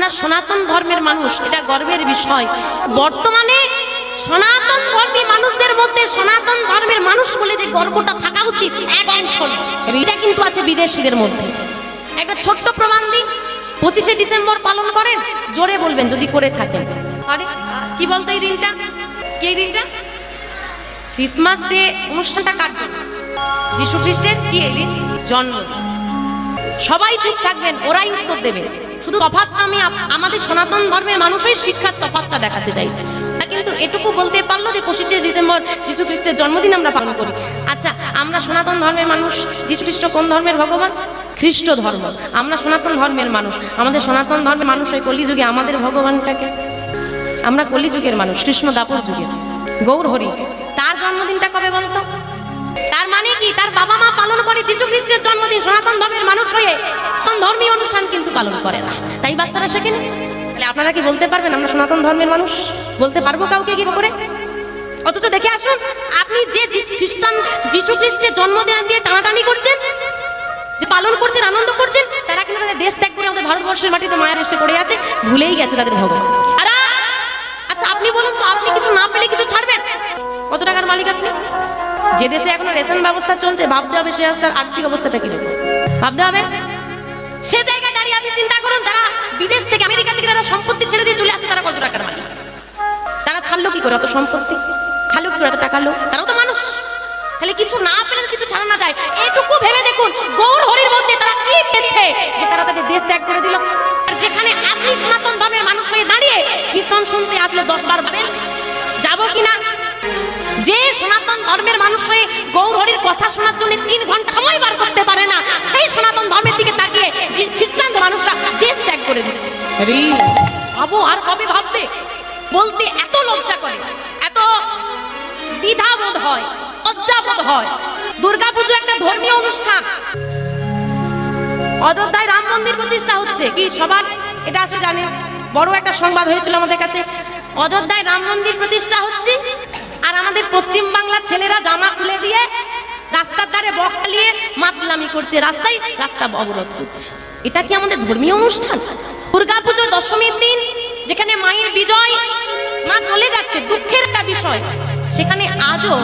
আমরা সনাতন ধর্মের মানুষ, এটা গর্বের বিষয়। বর্তমানে সনাতন ধর্মী মানুষদের মধ্যে সনাতন ধর্মের মানুষ বলে যে গর্বটা থাকা উচিত, এক অংশ এটা কিন্তু আছে বিদেশিদের মধ্যে। একটা ছোট্ট প্রমাণ দিই, পঁচিশে ডিসেম্বর পালন করেন, জোরে বলবেন যদি করে থাকেন। আরে, কি বলতো এই দিনটা? কি দিনটা? ক্রিসমাস ডে অনুষ্ঠানটা কার জন্য? যিশু খ্রিস্টের কি এই দিন? জন্মদিন। সবাই চুপ থাকবেন, ওরাই উত্তর দেবে। শুধু তফাৎটা আমি আমাদের সনাতন ধর্মের মানুষই শিক্ষার তফাৎটা দেখাতে চাইছি। কিন্তু এটুকু বলতে পারল যে পঁচিশে ডিসেম্বর যিশু খ্রিস্টের জন্মদিন আমরা পালন করি। আচ্ছা আমরা সনাতন ধর্মের মানুষ যিশু খ্রিস্ট কোন ধর্মের ভগবান? খ্রিস্ট ধর্ম। আমরা সনাতন ধর্মের মানুষ। আমাদের সনাতন ধর্মের মানুষ ওই কলিযুগে আমাদের ভগবানটাকে? আমরা কলিযুগের মানুষ, কৃষ্ণ দাপর যুগের গৌর হরি, তার জন্মদিনটা কবে বলতো? তার মানে কি? তার বাবা পালন করে যিশু খ্রিস্টের জন্মদিন সনাতন ধর্মের মানুষ হয়ে ধর্মীয় অনুষ্ঠান কিন্তু পালন করে না। তাই বাচ্চারা শেখেন তাহলে আপনারা কি বলতে পারবেন আমরা সনাতন ধর্মের মানুষ? বলতে পারব কাউকে কি করে? অথচ দেখে আসুন, আপনি যে খ্রিস্টান যীশু খ্রিস্টের জন্মদিন দিয়ে টানাটানি করছেন, যে পালন করছেন, আনন্দ করছেন, তারা কিন্তু তাদের দেশ ত্যাগ করে আমাদের ভারতবর্ষের মাটিতে মায়ের এসে পড়ে আছে, ভুলেই গেছে তাদের ভগবান। আচ্ছা আপনি বলুন তো, আপনি কিছু না পেলে কিছু ছাড়বেন? কত টাকার মালিক আপনি? যে দেশে এখনও রেশন ব্যবস্থা চলছে, ভাবতে হবে সে রাস্তার আর্থিক অবস্থাটা কি ভাবতে হবে? সে জায়গায় দাঁড়িয়ে আপনি চিন্তা করুন, যারা বিদেশ থেকে আমেরিকা থেকে যারা সম্পত্তি ছেড়ে দিয়ে চলে আসছে, তারা কত টাকার মালিক? তারা ছাড়লো কি করে অত সম্পত্তি? ছাড়লো কি করে এত টাকার লোক? তারাও তো মানুষ। তাহলে কিছু না পেলে কিছু ছাড়া না যায়, এটুকু ভেবে দেখুন, গৌর হরির মধ্যে তারা কি পেয়েছে যে তারা তাদের দেশ ত্যাগ করে দিল? আর যেখানে আপনি সনাতন ধর্মের মানুষ হয়ে দাঁড়িয়ে কীর্তন শুনতে আসলে দশ বার ভাবেন যাব কিনা? যে সনাতন ধর্মের মানুষ হয়ে গৌর হরির কথা শোনার জন্য তিন ঘণ্টা সময় বার করতে পারে না সেই সনাতন ধর্মের দিকে তাকিয়ে খ্রিস্টান মানুষরা দেশ ত্যাগ করে দিচ্ছে। ভাবো আর কবে ভাববে? বলতে এত লজ্জা করে এত দ্বিধাবোধ হয় লজ্জা বোধ হয়। দুর্গাপুজো একটা ধর্মীয় অনুষ্ঠান। অযোধ্যায় রাম মন্দির প্রতিষ্ঠা হচ্ছে। কি সবাই এটা আসলে জানেন? বড় একটা সংবাদ হয়েছিল আমাদের কাছে। অযোধ্যায় রাম মন্দির প্রতিষ্ঠা হচ্ছে পশ্চিম বাংলার ছেলেরা জামা খুলে দিয়ে রাস্তার ধারে বক্স চালিয়ে মাতলামি করছে, রাস্তায় রাস্তা অবরোধ করছে। এটা কি আমাদের ধর্মীয় অনুষ্ঠান? দুর্গাপুজো দশমীর দিন, যেখানে মায়ের বিজয়, মা চলে যাচ্ছে, দুঃখের একটা বিষয়। সেখানে আজও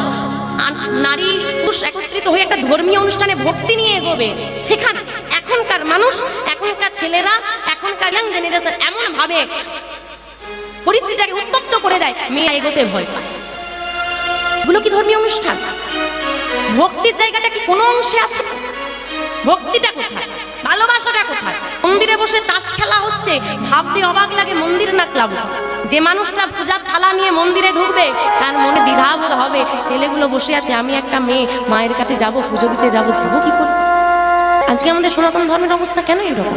নারী পুরুষ একত্রিত হয়ে একটা ধর্মীয় অনুষ্ঠানে ভক্তি নিয়ে এগোবে। সেখানে এখনকার মানুষ, এখনকার ছেলেরা, এখনকার ইয়াং জেনারেশন এমন ভাবে পরিস্থিতিটাকে উত্তপ্ত করে দেয় মেয়ে এগোতে ভয় পায়। এগুলো কি ধর্মীয় অনুষ্ঠান? ভক্তির জায়গাটা কি কোনো অংশে আছে? ভক্তিটা কোথায়? ভালোবাসাটা কোথায়? মন্দিরে বসে তাস খেলা হচ্ছে, ভাবতে অবাক লাগে মন্দির না ক্লাব। যে মানুষটা পূজার থালা নিয়ে মন্দিরে ঢুকবে, তার মনে দ্বিধাবোধ হবে, ছেলেগুলো বসে আছে, আমি একটা মেয়ে, মায়ের কাছে যাব, পুজো দিতে যাব যাব কি করে? আজকে আমাদের সনাতন ধর্মের অবস্থা কেন এরকম?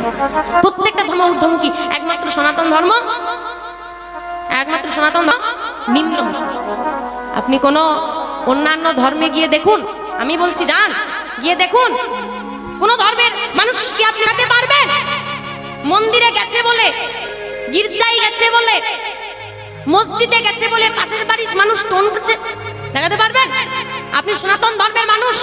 প্রত্যেকটা ধর্ম ঊর্ধ্বমুখী, একমাত্র সনাতন ধর্ম, একমাত্র সনাতন ধর্ম, নিম্নমুখী। আপনি কোনো অন্যান্য ধর্মে গিয়ে দেখুন। আমি বলছি, যান, গিয়ে দেখুন। কোন ধর্মের মানুষ কি আপনি হাতে পারবেন? মন্দিরে গেছে বলে, গির্জায় গেছে বলে, মসজিদে গেছে বলে পাশের বাড়ির মানুষ টোন করছে, দেখাতে পারবেন? আপনি সনাতন ধর্মের মানুষ।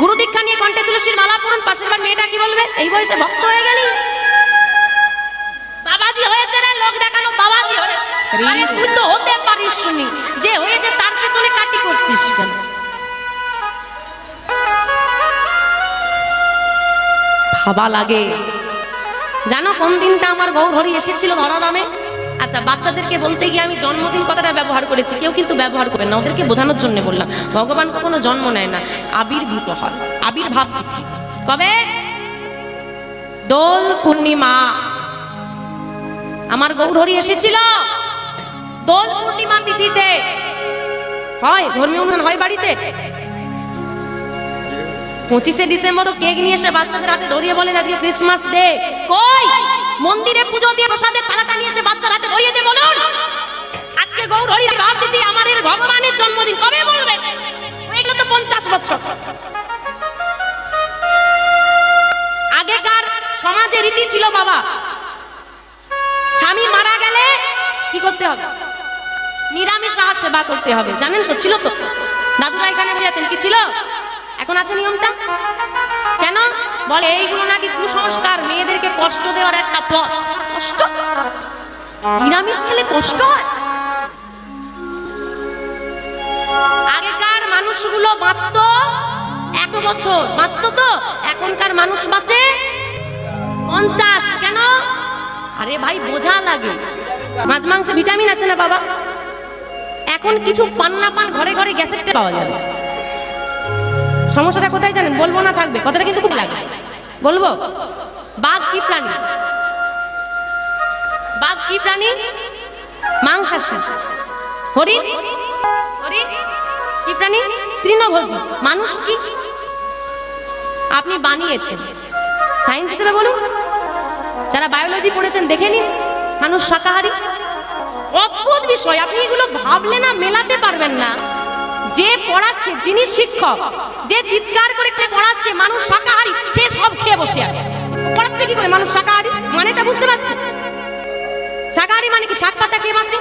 গুরু দীক্ষা নিয়ে কণ্ঠে তুলসীর মালা পড়ুন পাশের বার মেয়েটা কি বলবে? এই বয়সে ভক্ত হয়ে গেলি। আরে তুই তো হতে পারিস শুনি যে হয়েছে তার পেছনে কাটি করছিস কেন? ভাবা লাগে। জানো কোন দিনটা আমার গৌর হরি এসেছিল ধরাধামে আচ্ছা বাচ্চাদেরকে বলতে গিয়ে আমি জন্মদিন কথাটা ব্যবহার করেছি। কেউ কিন্তু ব্যবহার করবে না, ওদেরকে বোঝানোর জন্য বললাম। ভগবান কখনো জন্ম নেয় না, আবির্ভূত হয়। আবির্ভাব তিথি। কবে? দোল পূর্ণিমা। আমার গৌরহরি এসেছিল দোল পূর্ণিমা তিথিতে। হয়, ধর্মীয় অনুষ্ঠান হয় বাড়িতে? পঁচিশে ডিসেম্বর কেক নিয়ে এসে বাচ্চাদের হাতে ধরিয়ে বলেন আজকে ক্রিসমাস ডে। কই? মন্দিরে পুজো দিয়ে প্রসাদের থালাটা নিয়ে এসে বাচ্চার হাতে ধরিয়ে দিয়ে বলুন। আজকে গৌরহরি ভাব দিদি আমাদের ভগবানের জন্মদিন, কবে বলবেন? হয়ে গেল তো পঞ্চাশ বছর। আগেকার সমাজে রীতি ছিল বাবা, স্বামী মারা গেলে কি করতে হবে? নিরামিষ আহার সেবা করতে হবে। জানেন তো, ছিল তো? দাদুরা এখানে বসে আছেন কি ছিল? এখন আছে নিয়মটা? কেন? বলে, এইগুলো নাকি কুসংস্কার, মেয়েদেরকে কষ্ট দেওয়ার একটা পথ। কষ্ট? নিরামিষ খেলে কষ্ট হয়? আগেকার মানুষগুলো বাঁচতো এক বছর। বাঁচতো তো? এখনকার মানুষ বাঁচে পঞ্চাশ। কেন? আরে ভাই, বোঝা লাগে। মাছ, মাংস ভিটামিন আছে না বাবা? এখন কিছু পান না পান ঘরে ঘরে গ্যাসের পাওয়া যাবে। সমস্যাটা কোথায় জানেন? বলব না থাকবে। কথাটা কিন্তু খুব লাগে। বলব? বাঘ কি প্রাণী? বাঘ কি প্রাণী? মাংসাশী। হরিণ? হরিণ? কি প্রাণী? তৃণভোজী। মানুষ কি? আপনি বানিয়েছেন। সায়েন্স হিসেবে বলুন। যারা বায়োলজি পড়েছেন, দেখে নিন। মানুষ শাকাহারী? অদ্ভুত বিষয়, আপনি এগুলো ভাবলে না মেলাতে পারবেন না। যে পড়াচ্ছে, যিনি শিক্ষক, যে চিৎকার করে পড়াচ্ছে, মানুষ শাকাহারি, সে সব খেয়ে বসে আছে। পড়াচ্ছে কি করে? মানুষ শাকাহারী? মানেটা বুঝতে পারছে শাকাহারি মানে কি? শাক পাতা খেয়ে বাঁচে?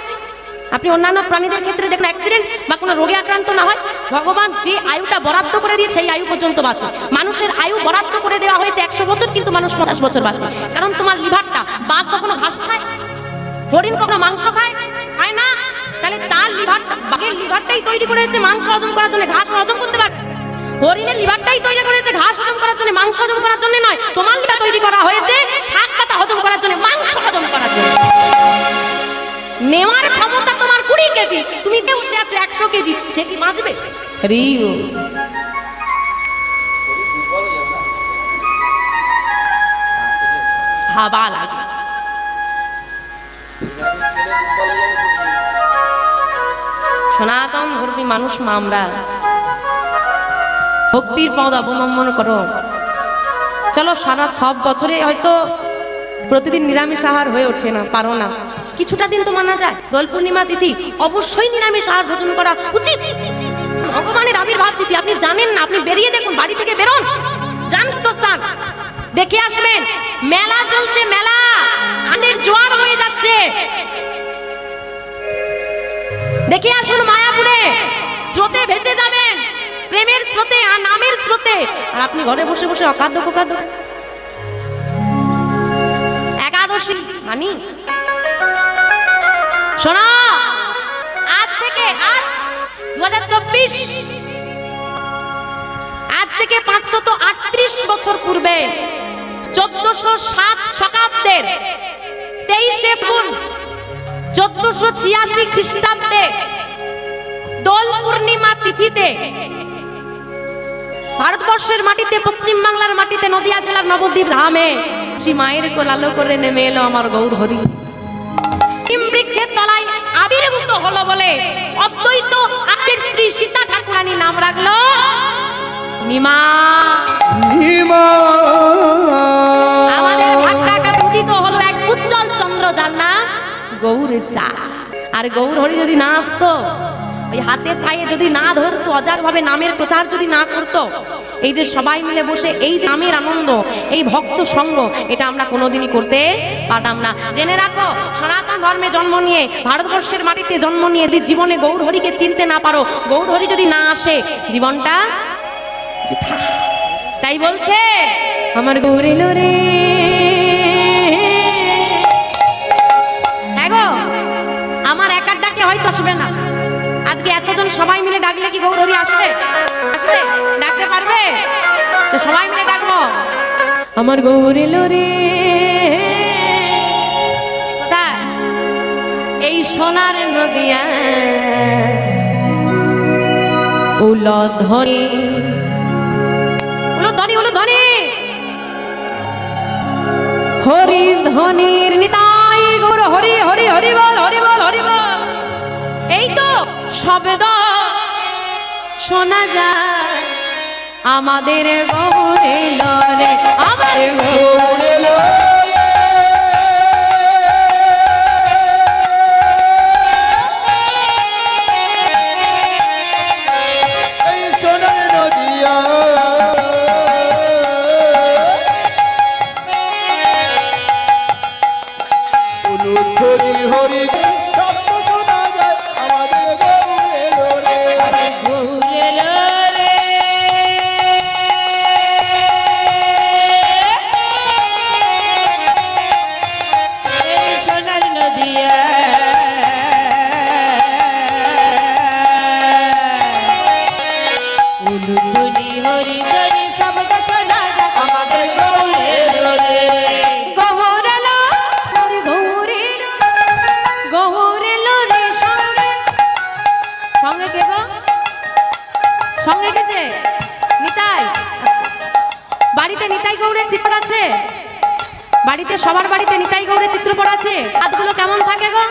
আপনি অন্যান্য প্রাণীদের ক্ষেত্রে দেখুন অ্যাক্সিডেন্ট বা কোনো রোগে আক্রান্ত না হয়। ভগবান যে আয়ুটা বরাদ্দ করে দিয়ে সেই আয়ু পর্যন্ত বাঁচে। মানুষের আয়ু বরাদ্দ করে দেওয়া হয়েছে একশো বছর, কিন্তু মানুষ পঞ্চাশ বছর বাঁচে। কারণ তোমার লিভারটা বাঘ কখনো ঘাস খায়? হরিণ কখনো মাংস খায়? লিভারটা বাঘের লিভারটাই তৈরি করেছে মাংস হজম করার জন্য ঘাস হজম করতে পারে। হরিণের লিভারটাই তৈরি করেছে ঘাস হজম করার জন্য মাংস হজম করার জন্য নয় তোমার লিভার তৈরি করা হয়েছে শাক পাতা হজম করার জন্য মাংস হজম করার জন্য। নেওয়ার ক্ষমতা তোমার কুড়ি কেজি তুমি কে বসে আছো একশো কেজি সে কি বাঁচবে? রিও। হাবা লাগে। সনাতন ধর্মী মানুষ মা আমরা। ভক্তির পদ অবলম্বন করো। চলো সারা সব বছরে হয়তো প্রতিদিন নিরামিষ আহার হয়ে ওঠে না, পারো না। কিছুটা দিন তো মানা যায়। দোল পূর্ণিমা, তিথি, অবশ্যই নিরামিষ আহার ভোজন করা উচিত। ভগবানের আবির্ভাব তিথি, আপনি জানেন না, আপনি বেরিয়ে দেখুন, বাড়ি থেকে বেরোন। যান স্থান দেখে আসবেন, মেলা চলছে, মেলা। আনের জোয়ার হয়ে যাচ্ছে। নামের স্রোতে। আর আপনি ঘরে বসে বসে অকাদ্য কোকাদ্য একাদশী, মানি? শোনো, আজ থেকে আজ দু আজ থেকে পাঁচশত আটত্রিশ বছর পূর্বে চোদ্দশো সাত শতাব্দের তেইশে ফাগুন চোদ্দশো ছিয়াশি খ্রিস্টাব্দে দোল পূর্ণিমা তিথিতে ভারতবর্ষের মাটিতে পশ্চিম বাংলার মাটিতে নদিয়া জেলার নবদ্বীপ ধামে শ্রী মায়ের কোলালো করে নেমে এলো আমার গৌর হরি বৃক্ষের তলায় আবির্ভূত হলো বলে অদ্বৈত আজের স্ত্রী সীতা ঠাকুরানী নাম রাখল নিমা। আমাদের ভাগ্যাকাশে উদিত হলো এক উজ্জ্বল চন্দ্র যার নাম গৌর চা। আর গৌর হরি যদি না আসতো ওই হাতে পায়ে যদি না ধরতো অজাত ভাবে নামের প্রচার যদি না করতো এই যে সবাই মিলে বসে এই যে নামের আনন্দ এই ভক্ত সঙ্গ এটা আমরা কোনোদিনই করতে পারতাম না। জেনে রাখো সনাতন ধর্মে জন্ম নিয়ে ভারতবর্ষের মাটিতে জন্ম নিয়ে যদি জীবনে গৌর হরিকে চিনতে না পারো গৌর হরি যদি না আসে জীবনটা। তাই বলছে আমার গৌর এলো রে হ্যাঁ আমার একার ডাকে হয়তো আসবে না। এতজন সবাই মিলে ডাকলে কি গৌরহরি আসবে? আসবে? ডাকতে পারবে? তো সবাই মিলে ডাকবো। আমার গৌরী এলো রে কোথায়? এই সোনার নদিয়া। উল উলধরে উলো ধনী উলো ধনী হরি ধনির নিতাই শব্দ শোনা যায়। আমাদের গৌরে লরে আমার গৌরে এই গৌরের চিত্র আছে? বাড়িতে সবার বাড়িতে নিতাই গৌরের চিত্র আছে? হাতগুলো কেমন থাকে গো?